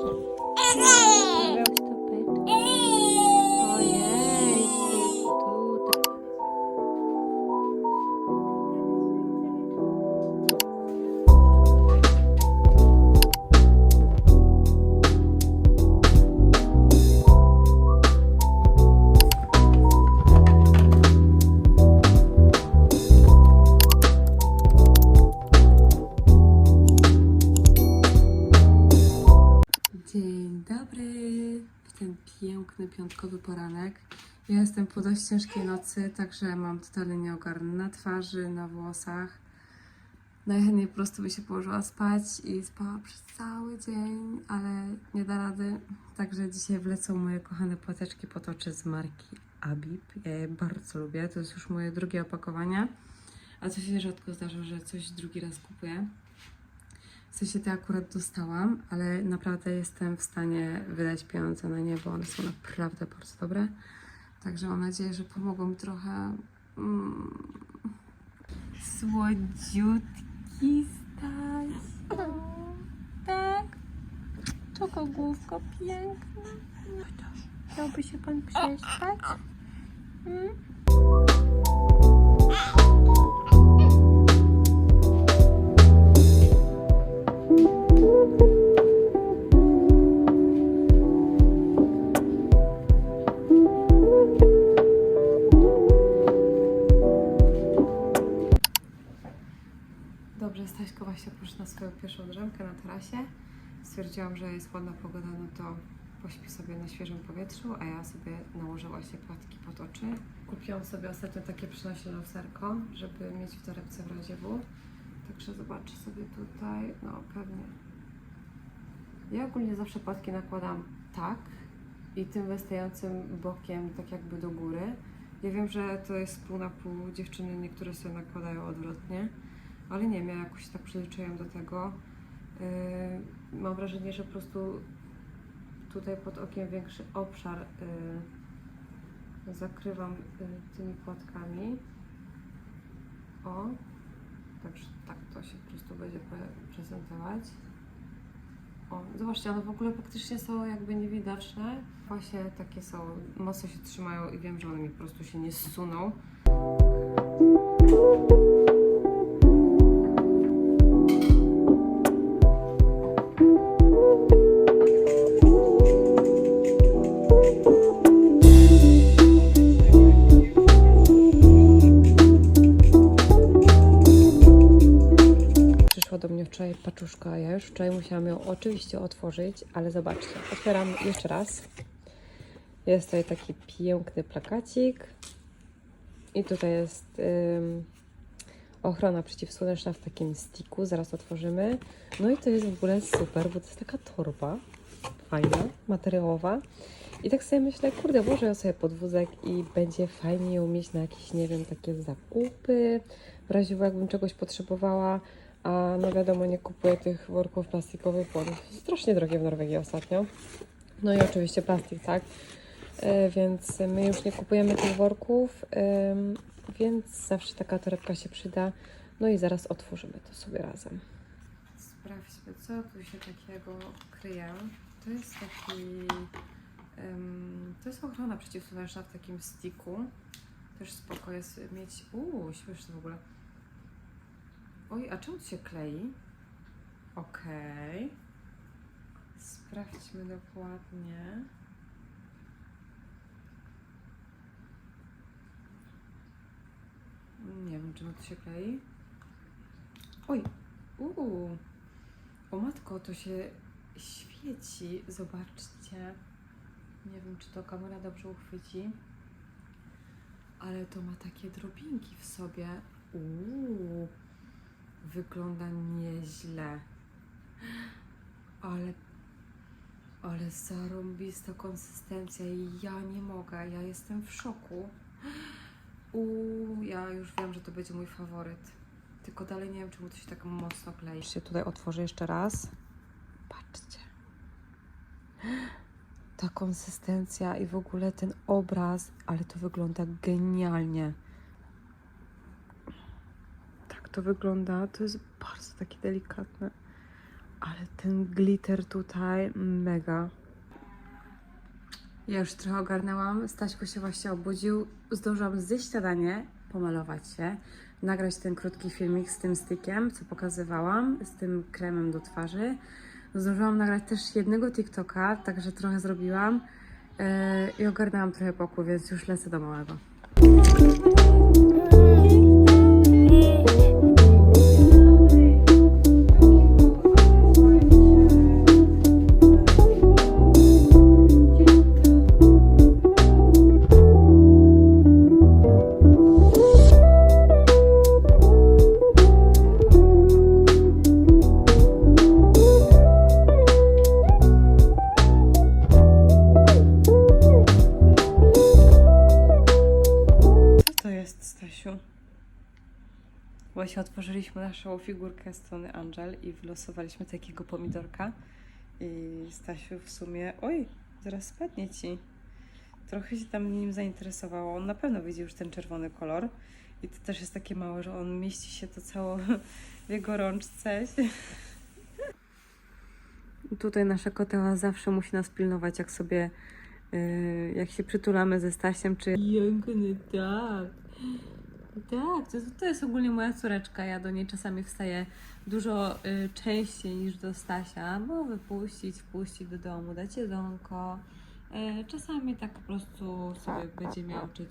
哎哎 piątkowy poranek. Ja jestem po dość ciężkiej nocy, także mam totalny nieogarn na twarzy, na włosach. Najchętniej po prostu by się położyła spać i spała przez cały dzień, ale nie da rady. Także dzisiaj wlecą moje kochane płateczki potoczy z marki Abib. Ja je bardzo lubię, to jest już moje drugie opakowanie. A to się rzadko zdarza, że coś drugi raz kupuję. W sensie te akurat dostałam, ale naprawdę jestem w stanie wydać pieniądze na nie, bo one są naprawdę bardzo dobre. Także mam nadzieję, że pomogą mi trochę. Mm, słodziutki Staś. Tak. Czokogłówko piękna. Chciałby się pan przespać? Mm? Na tarasie. Stwierdziłam, że jest ładna pogoda, no to pośpi sobie na świeżym powietrzu, a ja sobie nałożę właśnie płatki pod oczy. Kupiłam sobie ostatnio takie przynośne lusterko, żeby mieć w torebce w razie W. Także zobaczę sobie tutaj, no pewnie. Ja ogólnie zawsze płatki nakładam tak i tym wystającym bokiem tak jakby do góry. Ja wiem, że to jest pół na pół, dziewczyny niektóre sobie nakładają odwrotnie ale nie wiem, ja jakoś tak przyzwyczaiłam do tego. Yy, mam wrażenie, że po prostu tutaj pod okiem większy obszar yy, zakrywam yy, tymi płatkami. O, także tak to się po prostu będzie pre- prezentować. O, zobaczcie, one w ogóle praktycznie są jakby niewidoczne. Właśnie takie są, mocno się trzymają i wiem, że one mi po prostu się nie zsuną. Paczuszka, ja już wczoraj musiałam ją oczywiście otworzyć, ale zobaczcie, otwieram jeszcze raz. Jest tutaj taki piękny plakacik i tutaj jest ym, ochrona przeciwsłoneczna w takim sticku, zaraz otworzymy. No i to jest w ogóle super, bo to jest taka torba fajna, materiałowa. I tak sobie myślę, kurde, włożę ją sobie pod wózek i będzie fajnie ją mieć na jakieś, nie wiem, takie zakupy, w razie jakbym czegoś potrzebowała. A no wiadomo, nie kupuję tych worków plastikowych, bo strasznie drogie w Norwegii ostatnio. No i oczywiście plastik, tak? E, więc my już nie kupujemy tych worków, em, więc zawsze taka torebka się przyda. No i zaraz otworzymy to sobie razem. Sprawdźmy, co tu się takiego kryje. To jest taki... em, to jest ochrona przeciwsłoneczna w takim sticku. Też spoko jest mieć... Uuu, śmieszne w ogóle. Oj, a czemu się klei? Okej. Sprawdźmy dokładnie. Nie wiem, czemu to się klei. Oj, uuu. O matko, to się świeci. Zobaczcie. Nie wiem, czy to kamera dobrze uchwyci. Ale to ma takie drobinki w sobie. Uuu. Wygląda nieźle. Ale, ale zarąbista konsystencja i ja nie mogę, ja jestem w szoku. Uuu, ja już wiem, że to będzie mój faworyt. Tylko dalej nie wiem, czemu to się tak mocno klei. Się tutaj otworzę jeszcze raz. Patrzcie. Ta konsystencja i w ogóle ten obraz, ale to wygląda genialnie to wygląda. To jest bardzo takie delikatne. Ale ten glitter tutaj mega. Ja już trochę ogarnęłam. Staśku się właśnie obudził. Zdążyłam zjeść śniadanie, pomalować się, nagrać ten krótki filmik z tym stickiem, co pokazywałam, z tym kremem do twarzy. Zdążyłam nagrać też jednego TikToka, także trochę zrobiłam. Yy, I ogarnęłam trochę pokój, więc już lecę do małego. Właśnie otworzyliśmy naszą figurkę strony Angel i wylosowaliśmy takiego pomidorka. I Stasiu w sumie, oj, zaraz spadnie ci. Trochę się tam nim zainteresowało. On na pewno widzi już ten czerwony kolor. I to też jest takie małe, że on mieści się to cało w jego rączce. Tutaj nasza koteła zawsze musi nas pilnować, jak sobie, yy, jak się przytulamy ze Stasiem, czy... Piękny, tak. Tak, to, to jest ogólnie moja córeczka. Ja do niej czasami wstaję dużo y, częściej niż do Stasia, bo wypuścić, wpuścić do domu, dać jedzonko. Y, czasami tak po prostu sobie będzie miał czyć.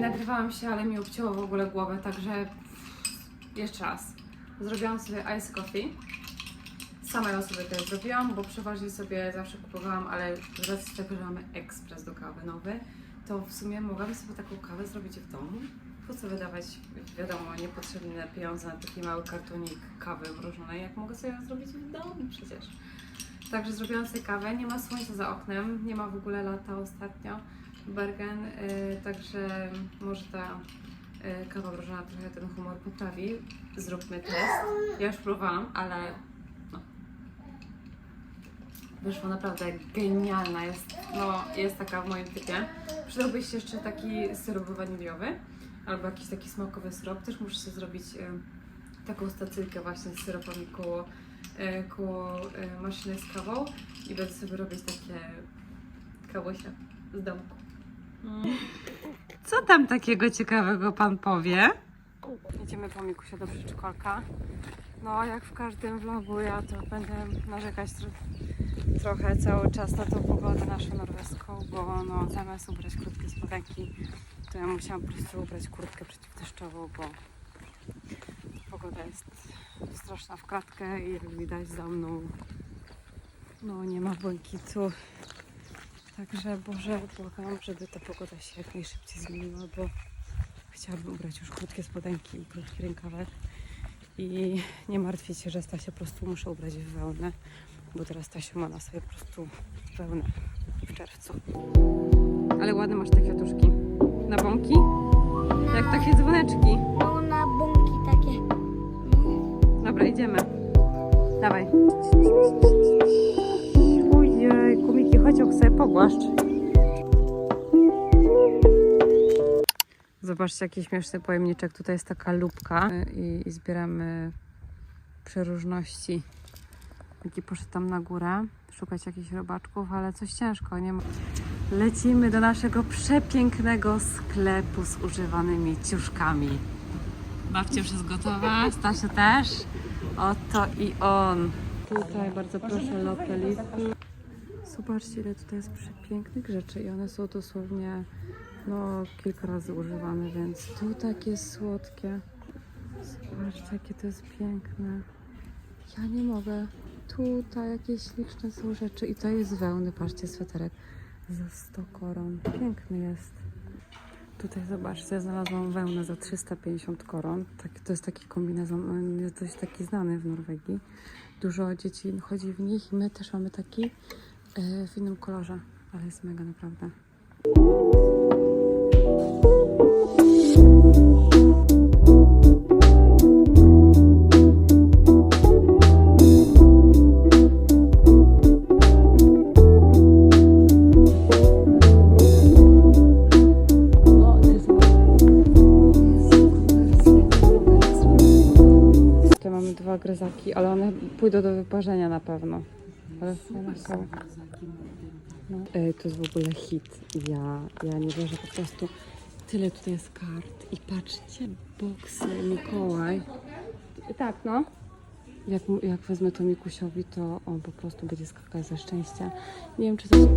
Nagrywałam się, ale mi obcięło w ogóle głowę, także jeszcze raz. Zrobiłam sobie ice coffee. Sama ją sobie też zrobiłam, bo przeważnie sobie zawsze kupowałam, ale z racji tego, że mamy ekspres do kawy nowy, to w sumie mogłabym sobie taką kawę zrobić w domu. Po co wydawać, wiadomo, niepotrzebne pieniądze na taki mały kartonik kawy mrożonej, jak mogę sobie ją zrobić w domu przecież. Także zrobiłam sobie kawę, nie ma słońca za oknem, nie ma w ogóle lata ostatnio w Bergen, yy, także może ta kawa mrożona trochę ten humor poprawi. Zróbmy test. Ja już próbowałam, ale no. Naprawdę genialna, jest, no, jest taka w moim typie. Przydałbyś się jeszcze taki syrop waniliowy albo jakiś taki smakowy syrop. Też muszę sobie zrobić y, taką stacyjkę właśnie z syropami koło, y, koło y, maszyny z kawą i będę sobie robić takie kawusie z domku. Co tam takiego ciekawego pan powie? Idziemy po Mikusia do przedszkolka. No, jak w każdym vlogu, ja to będę narzekać tro trochę cały czas na tą pogodę naszą norweską, bo no, zamiast ubrać krótkie spodenki, to ja musiałam po prostu ubrać kurtkę przeciwdeszczową, bo pogoda jest straszna w klatkę i jak widać za mną, no nie ma błękitu. Także Boże, błagam, żeby ta pogoda się jak najszybciej zmieniła, bo chciałabym ubrać już krótkie spodenki i krótki rękawek. I nie martwić się, że Stasia po prostu muszę ubrać w wełnę, bo teraz Stasia ma na sobie po prostu wełnę w czerwcu. Ale ładne masz te kwiatuszki. Na bąki? Jak takie dzwoneczki. No na bąki takie. Dobra, idziemy. Dawaj. Ok sobie pogłaszcz. Zobaczcie, jaki śmieszny pojemniczek. Tutaj jest taka lupka i, i zbieramy przeróżności. Taki poszedł tam na górę szukać jakichś robaczków, ale coś ciężko, nie ma. Lecimy do naszego przepięknego sklepu z używanymi ciuszkami. Babcia już jest gotowa, Stasiu też. Oto i on. Tutaj bardzo proszę lopelity. Zobaczcie, ile tutaj jest przepięknych rzeczy i one są dosłownie no, kilka razy używane, więc tu takie słodkie. Zobaczcie, jakie to jest piękne. Ja nie mogę. Tutaj jakieś śliczne są rzeczy i to jest wełny, patrzcie, sweterek za 100 koron. Piękny jest. Tutaj zobaczcie, znalazłam wełnę za 350 koron. Tak, to jest taki kombinezon, on jest dość taki znany w Norwegii. Dużo dzieci chodzi w nich i my też mamy taki E, w innym kolorze, ale jest mega naprawdę. Tutaj mamy dwa gryzaki, ale one pójdą do wyparzenia na pewno. Ale są. No. Ej, to jest w ogóle hit. Ja, ja nie wierzę po prostu. Tyle tutaj jest kart. I patrzcie, boksy Mikołaj. Tak, no. Jak, jak wezmę to Mikusiowi, to on po prostu będzie skakać ze szczęścia. Nie wiem, czy to jest...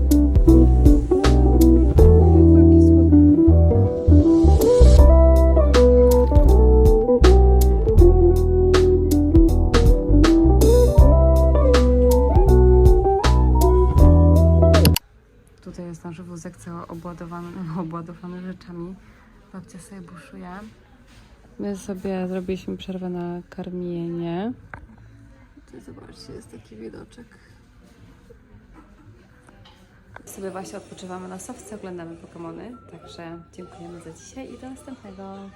cały obładowany, obładowany rzeczami. Babcia sobie buszuje. My sobie zrobiliśmy przerwę na karmienie. Tu zobaczcie, jest taki widoczek. Sobie właśnie odpoczywamy na sofce, oglądamy Pokemony. Także dziękujemy za dzisiaj i do następnego.